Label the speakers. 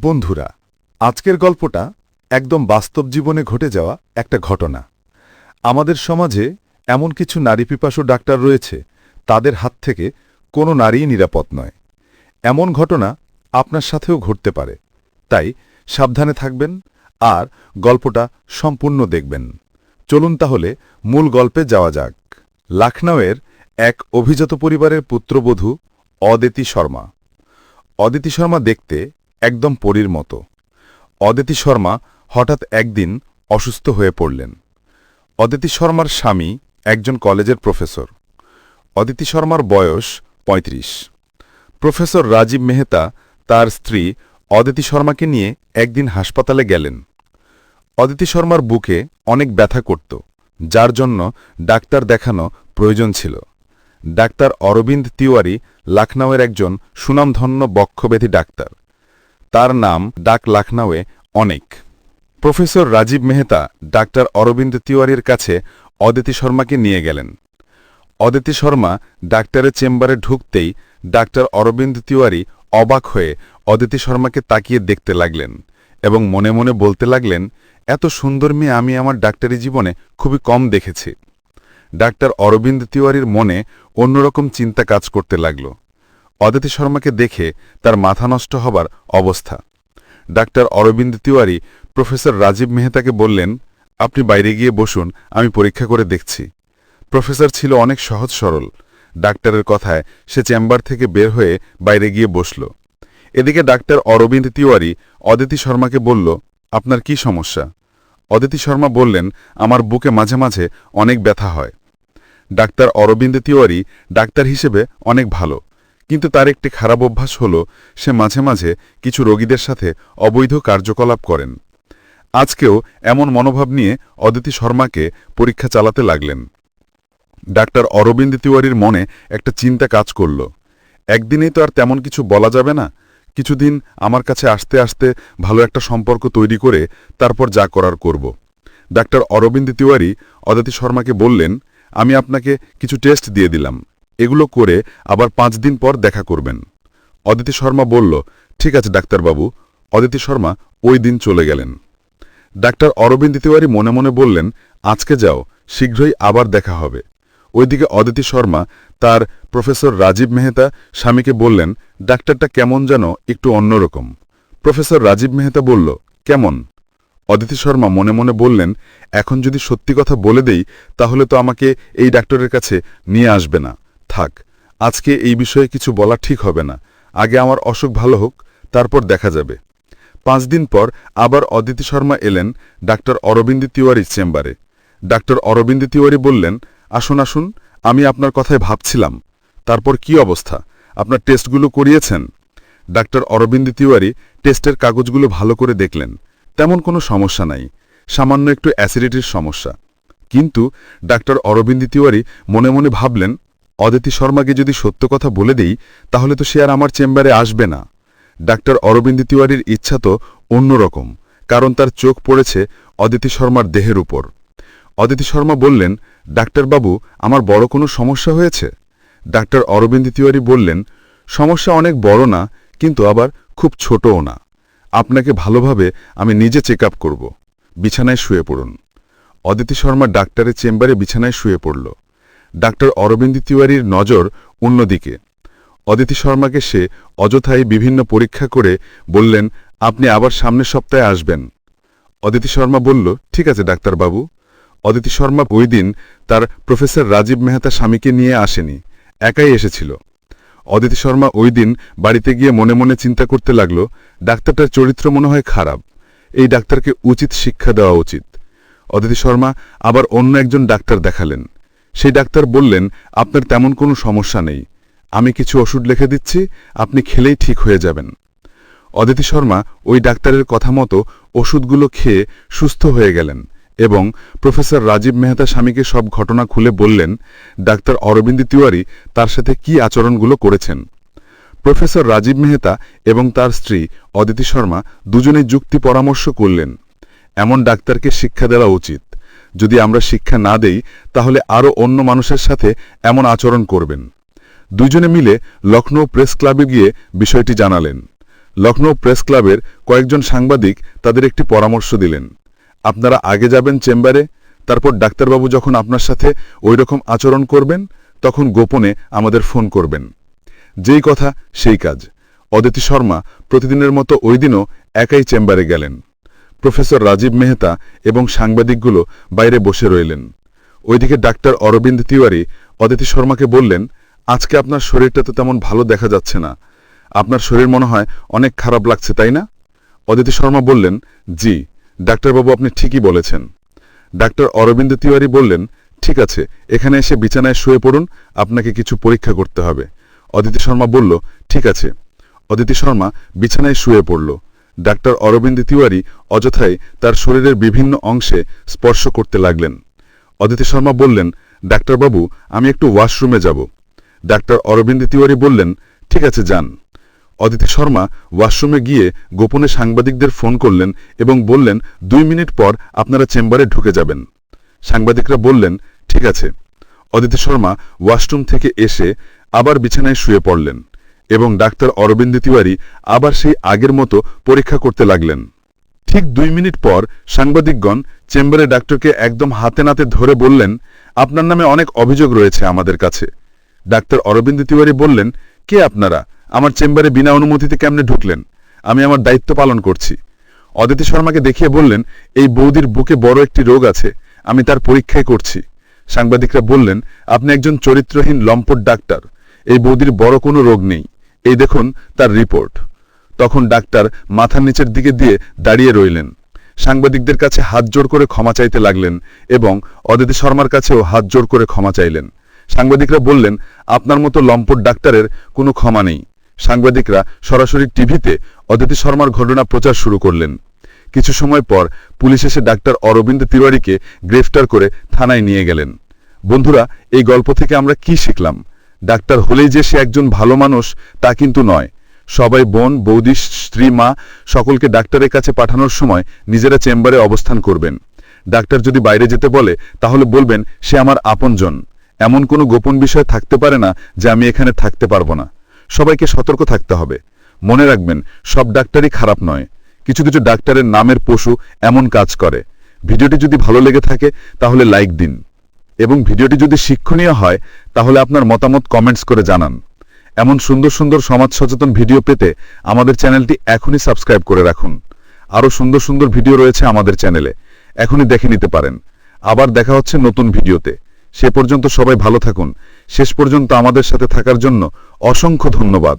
Speaker 1: বন্ধুরা, আজকের গল্পটা একদম বাস্তব জীবনে ঘটে যাওয়া একটা ঘটনা। আমাদের সমাজে এমন কিছু নারী পিপাসু ডাক্তার রয়েছে, তাদের হাত থেকে কোনো নারীই নিরাপদ নয়। এমন ঘটনা আপনার সাথেও ঘটতে পারে। তাই সাবধানে থাকবেন আর গল্পটা সম্পূর্ণ দেখবেন। চলুন তাহলে মূল গল্পে যাওয়া যাক। লখনৌয়ের এক অভিজাত পরিবারের পুত্রবধূ অদিতি শর্মা। অদিতি শর্মা দেখতে একদম পরীর মতো। অদিতি শর্মা হঠাৎ একদিন অসুস্থ হয়ে পড়লেন। অদিতি শর্মার স্বামী একজন কলেজের প্রফেসর। অদিতি শর্মার বয়স ৩৫ প্রফেসর রাজীব মেহতা তার স্ত্রী অদিতি শর্মাকে নিয়ে একদিন হাসপাতালে গেলেন। অদিতি শর্মার বুকে অনেক ব্যথা করত, যার জন্য ডাক্তার দেখানো প্রয়োজন ছিল। ডাক্তার অরবিন্দ তিওয়ারি লখনৌয়ের একজন সুনামধন্য বক্ষব্যাধি ডাক্তার। তার নাম ডাক লখনৌয়ে অনেক। প্রফেসর রাজীব মেহতা, ডাক্তার অরবিন্দ তিওয়ারির কাছে অদিতি শর্মাকে নিয়ে গেলেন। অদিতি শর্মা ডাক্তারের চেম্বারে ঢুকতেই ডাক্তার অরবিন্দ তিওয়ারি অবাক হয়ে অদিতি শর্মাকে তাকিয়ে দেখতে লাগলেন এবং মনে মনে বলতে লাগলেন, এত সুন্দর মেয়ে আমি আমার ডাক্তারি জীবনে খুবই কম দেখেছি। ডাক্তার অরবিন্দ তিওয়ারির মনে অন্যরকম চিন্তা কাজ করতে লাগল। অদিতি শর্মাকে দেখে তার মাথা নষ্ট হবার অবস্থা। ডাক্তার অরবিন্দ তিওয়ারি, প্রফেসর রাজীব মেহতাকে বললেন, আপনি বাইরে গিয়ে বসুন, আমি পরীক্ষা করে দেখছি। প্রফেসর ছিল অনেক সহজ সরল। ডাক্তারের কথায় সে চেম্বার থেকে বের হয়ে বাইরে গিয়ে বসল। এদিকে ডাক্তার অরবিন্দ তিওয়ারি অদিতি শর্মাকে বলল, আপনার কি সমস্যা? অদিতি শর্মা বললেন, আমার বুকে মাঝে মাঝে অনেক ব্যথা হয়। ডাক্তার অরবিন্দ তিওয়ারি ডাক্তার হিসেবে অনেক ভালো। কিন্তু তার একটি খারাপ অভ্যাস হল, সে মাঝে মাঝে কিছু রোগীদের সাথে অবৈধ কার্যকলাপ করেন। আজকেও এমন মনোভাব নিয়ে অদিতি শর্মাকে পরীক্ষা চালাতে লাগলেন। ডাক্তার অরবিন্দ তিওয়ারির মনে একটা চিন্তা কাজ করল। একদিনেই তো আর তেমন কিছু বলা যাবে না। কিছুদিন আমার কাছে আসতে আসতে ভালো একটা সম্পর্ক তৈরি করে তারপর যা করার করব। ডাক্তার অরবিন্দ তিওয়ারি অদিতি শর্মাকে বললেন, আমি আপনাকে কিছু টেস্ট দিয়ে দিলাম। এগুলো করে আবার পাঁচ দিন পর দেখা করবেন। অদিতি শর্মা বলল, ঠিক আছে, ডাক্তারবাবু। অদিতি শর্মা ওই দিন চলে গেলেন। ডাক্তার অরবিন্দ তিওয়ারি মনে মনে বললেন, আজকে যাও, শীঘ্রই আবার দেখা হবে। ওইদিকে অদিতি শর্মা তার প্রফেসর রাজীব মেহতা স্বামীকে বললেন, ডাক্তারটা কেমন যেন একটু অন্যরকম। প্রফেসর রাজীব মেহতা বলল, কেমন? অদিতি শর্মা মনে মনে বললেন, এখন যদি সত্যি কথা বলে দেই, তাহলে তো আমাকে এই ডাক্তারের কাছে নিয়ে আসবে না। থাক, আজকে এই বিষয়ে কিছু বলা ঠিক হবে না। আগে আমার অসুখ ভালো হোক, তারপর দেখা যাবে। পাঁচ দিন পর আবার অদিতি শর্মা এলেন ডাক্তার অরবিন্দ তিওয়ারির চেম্বারে। ডাক্তার অরবিন্দ তিওয়ারি বললেন, আসুন আসুন, আমি আপনার কথায় ভাবছিলাম। তারপর কি অবস্থা? আপনার টেস্টগুলো করিয়েছেন? ডাক্তার অরবিন্দ তিওয়ারি টেস্টের কাগজগুলো ভালো করে দেখলেন। তেমন কোনো সমস্যা নাই, সামান্য একটু অ্যাসিডিটির সমস্যা। কিন্তু ডাক্তার অরবিন্দ তিওয়ারি মনে মনে ভাবলেন অদিতি শর্মাকে যদি সত্য কথা বলে দেই, তাহলে তো সে আর আমার চেম্বারে আসবে না। ডাক্তার অরবিন্দ তিওয়ারির ইচ্ছা তো অন্যরকম, কারণ তার চোখ পড়েছে অদিতি শর্মার দেহের উপর। অদিতি শর্মা বললেন, ডাক্তারবাবু, আমার বড় কোনো সমস্যা হয়েছে? ডাক্তার অরবিন্দ তিওয়ারি বললেন, সমস্যা অনেক বড় না, কিন্তু আবার খুব ছোটও না। আপনাকে ভালোভাবে আমি নিজে চেক আপ করব। বিছানায় শুয়ে পড়ুন। অদিতি শর্মা ডাক্তারের চেম্বারে বিছানায় শুয়ে পড়ল। ডাক্তার অরবিন্দ তিওয়ারির নজর অন্যদিকে। অদিতি শর্মাকে সে অযথাই বিভিন্ন পরীক্ষা করে বললেন, আপনি আবার সামনের সপ্তাহে আসবেন। অদিতি শর্মা বলল, ঠিক আছে, ডাক্তারবাবু। অদিতি শর্মা ওই দিন তার প্রফেসর রাজীব মেহতা স্বামীকে নিয়ে আসেনি, একাই এসেছিল। অদিতি শর্মা ওই দিন বাড়িতে গিয়ে মনে মনে চিন্তা করতে লাগল, ডাক্তারটার চরিত্র মনে হয় খারাপ। এই ডাক্তারকে উচিত শিক্ষা দেওয়া উচিত। অদিতি শর্মা আবার অন্য একজন ডাক্তার দেখালেন। সেই ডাক্তার বললেন, আপনার তেমন কোনো সমস্যা নেই। আমি কিছু ওষুধ লিখে দিচ্ছি, আপনি খেলেই ঠিক হয়ে যাবেন। অদিতি শর্মা ওই ডাক্তারের কথা মতো ওষুধগুলো খেয়ে সুস্থ হয়ে গেলেন এবং প্রফেসর রাজীব মেহতা স্বামীকে সব ঘটনা খুলে বললেন, ডাক্তার অরবিন্দ তিওয়ারি তার সাথে কি আচরণগুলো করেছেন? প্রফেসর রাজীব মেহতা এবং তার স্ত্রী অদিতি শর্মা দুজনেই যুক্তি পরামর্শ করলেন, এমন ডাক্তারকে শিক্ষা দেওয়া উচিত। যদি আমরা শিক্ষা না দেই, তাহলে আরও অন্য মানুষের সাথে এমন আচরণ করবেন। দুজনে মিলে লখনৌ প্রেস ক্লাবে গিয়ে বিষয়টি জানালেন। লখনৌ প্রেস ক্লাবের কয়েকজন সাংবাদিক তাদের একটি পরামর্শ দিলেন। আপনারা আগে যাবেন চেম্বারে, তারপর ডাক্তারবাবু যখন আপনার সাথে ওইরকম আচরণ করবেন, তখন গোপনে আমাদের ফোন করবেন। যেই কথা, সেই কাজ। অদিতি শর্মা প্রতিদিনের মতো ওই দিনও একাই চেম্বারে গেলেন। প্রফেসর রাজীব মেহতা এবং সাংবাদিকগুলো বাইরে বসে রইলেন। ওইদিকে ডাক্তার অরবিন্দ তিওয়ারি, অদিতি শর্মাকে বললেন, আজকে আপনার শরীরটা তো তেমন ভালো দেখা যাচ্ছে না। আপনার শরীর মনে হয় অনেক খারাপ লাগছে, তাই না? অদিতি শর্মা বললেন, জি, ডাক্তারবাবু আপনি ঠিকই বলেছেন। ডাক্তার অরবিন্দ তিওয়ারি বললেন, ঠিক আছে, এখানে এসে বিছানায় শুয়ে পড়ুন, আপনাকে কিছু পরীক্ষা করতে হবে। অদিতি শর্মা বলল, ঠিক আছে। অদিতি শর্মা বিছানায় শুয়ে পড়ল। ডাক্তার অরবিন্দ তিওয়ারি অযথাই তার শরীরের বিভিন্ন অংশে স্পর্শ করতে লাগলেন। অদিতি শর্মা বললেন ডাক্তারবাবু আমি একটু ওয়াশরুমে যাব। ডাক্তার অরবিন্দ তিওয়ারি বললেন, ঠিক আছে, যান। অদিতি শর্মা ওয়াশরুমে গিয়ে গোপনে সাংবাদিকদের ফোন করলেন এবং বললেন, দুই মিনিট পর আপনারা চেম্বারে ঢুকে যাবেন। সাংবাদিকরা বললেন, ঠিক আছে। অদিতি শর্মা ওয়াশরুম থেকে এসে আবার বিছানায় শুয়ে পড়লেন। এবং ডাক্তার অরবিন্দ তিওয়ারি আবার সেই আগের মতো পরীক্ষা করতে লাগলেন। ঠিক দুই মিনিট পর সাংবাদিকগণ চেম্বারে ডাক্তারকে একদম হাতে নাতে ধরে বললেন, আপনার নামে অনেক অভিযোগ রয়েছে আমাদের কাছে। ডাক্তার অরবিন্দ তিওয়ারি বললেন, কে আপনারা? আমার চেম্বারে বিনা অনুমতিতে কেমনে ঢুকলেন? আমি আমার দায়িত্ব পালন করছি। অদিতি শর্মাকে দেখিয়ে বললেন, এই বৌদির বুকে বড় একটি রোগ আছে, আমি তার পরীক্ষাই করছি। সাংবাদিকরা বললেন, আপনি একজন চরিত্রহীন লম্পট ডাক্তার, এই বৌদির বড় কোনো রোগ নেই। এই দেখুন তার রিপোর্ট। তখন ডাক্তার মাথার নিচের দিকে দিয়ে দাঁড়িয়ে রইলেন। সাংবাদিকদের কাছে হাত জোড় করে ক্ষমা চাইতে লাগলেন এবং অদিতি শর্মার কাছেও হাত জোড় করে ক্ষমা চাইলেন। সাংবাদিকরা বললেন, আপনার মতো লম্পট ডাক্তারের কোনো ক্ষমা নেই। সাংবাদিকরা সরাসরি টিভিতে অদিতি শর্মার ঘটনা প্রচার শুরু করলেন। কিছু সময় পর পুলিশ এসে ডাক্তার অরবিন্দ তিওয়ারিকে গ্রেফতার করে থানায় নিয়ে গেলেন। বন্ধুরা, এই গল্প থেকে আমরা কি শিখলাম? ডাক্তার হলেই যে সে একজন ভালো মানুষ, তা কিন্তু নয়। সবাই বোন, বৌদি, স্ত্রী, মা, সকলকে ডাক্তারের কাছে পাঠানোর সময় নিজেরা চেম্বারে অবস্থান করবেন। ডাক্তার যদি বাইরে যেতে বলে, তাহলে বলবেন, সে আমার আপনজন। এমন কোনো গোপন বিষয় থাকতে পারে না যে আমি এখানে থাকতে পারব না। সবাইকে সতর্ক থাকতে হবে। মনে রাখবেন, সব ডাক্তারই খারাপ নয়। কিছু কিছু ডাক্তারের নামের পশু এমন কাজ করে। ভিডিওটি যদি ভালো লেগে থাকে, তাহলে লাইক দিন। এবং ভিডিওটি যদি শিক্ষণীয় হয়, তাহলে আপনার মতামত কমেন্টস করে জানান। এমন সুন্দর সুন্দর সমাজ সচেতন ভিডিও পেতে আমাদের চ্যানেলটি এখনই সাবস্ক্রাইব করে রাখুন। আরও সুন্দর সুন্দর ভিডিও রয়েছে আমাদের চ্যানেলে। এখনই দেখে নিতে পারেন। আবার দেখা হচ্ছে নতুন ভিডিওতে। সে পর্যন্ত সবাই ভালো থাকুন। শেষ পর্যন্ত আমাদের সাথে থাকার জন্য অসংখ্য ধন্যবাদ।